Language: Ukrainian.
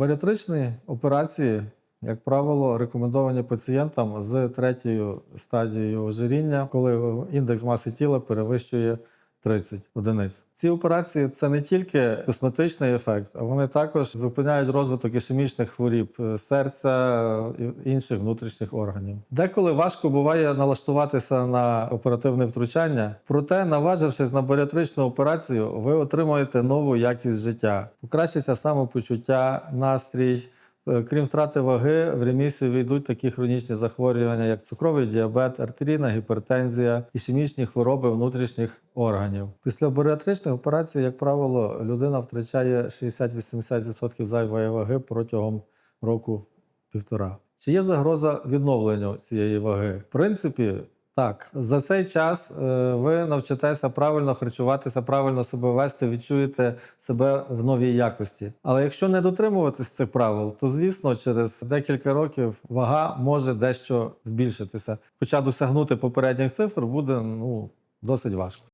Баріатричні операції, як правило, рекомендовані пацієнтам з третьою стадією ожиріння, коли індекс маси тіла перевищує 30 одиниць. Ці операції це не тільки косметичний ефект, а вони також зупиняють розвиток ішемічних хворіб е, серця і інших внутрішніх органів. Деколи важко буває налаштуватися на оперативне втручання, проте, наважившись на баріатричну операцію, ви отримуєте нову якість життя, покращиться самопочуття, настрій. Е, Крім втрати ваги, в ремісію війдуть такі хронічні захворювання, як цукровий діабет, артерійна гіпертензія, ішемічні хвороби внутрішніх органів. Після баріатричних операцій, як правило, людина втрачає 60-80% зайвої ваги протягом року-півтора. Чи є загроза відновленню цієї ваги? В принципі, так. За цей час е, ви навчитеся правильно харчуватися, правильно себе вести, відчуєте себе в новій якості. Але якщо не дотримуватись цих правил, то звісно, через декілька років вага може дещо збільшитися. Хоча досягнути попередніх цифр буде ну, досить важко.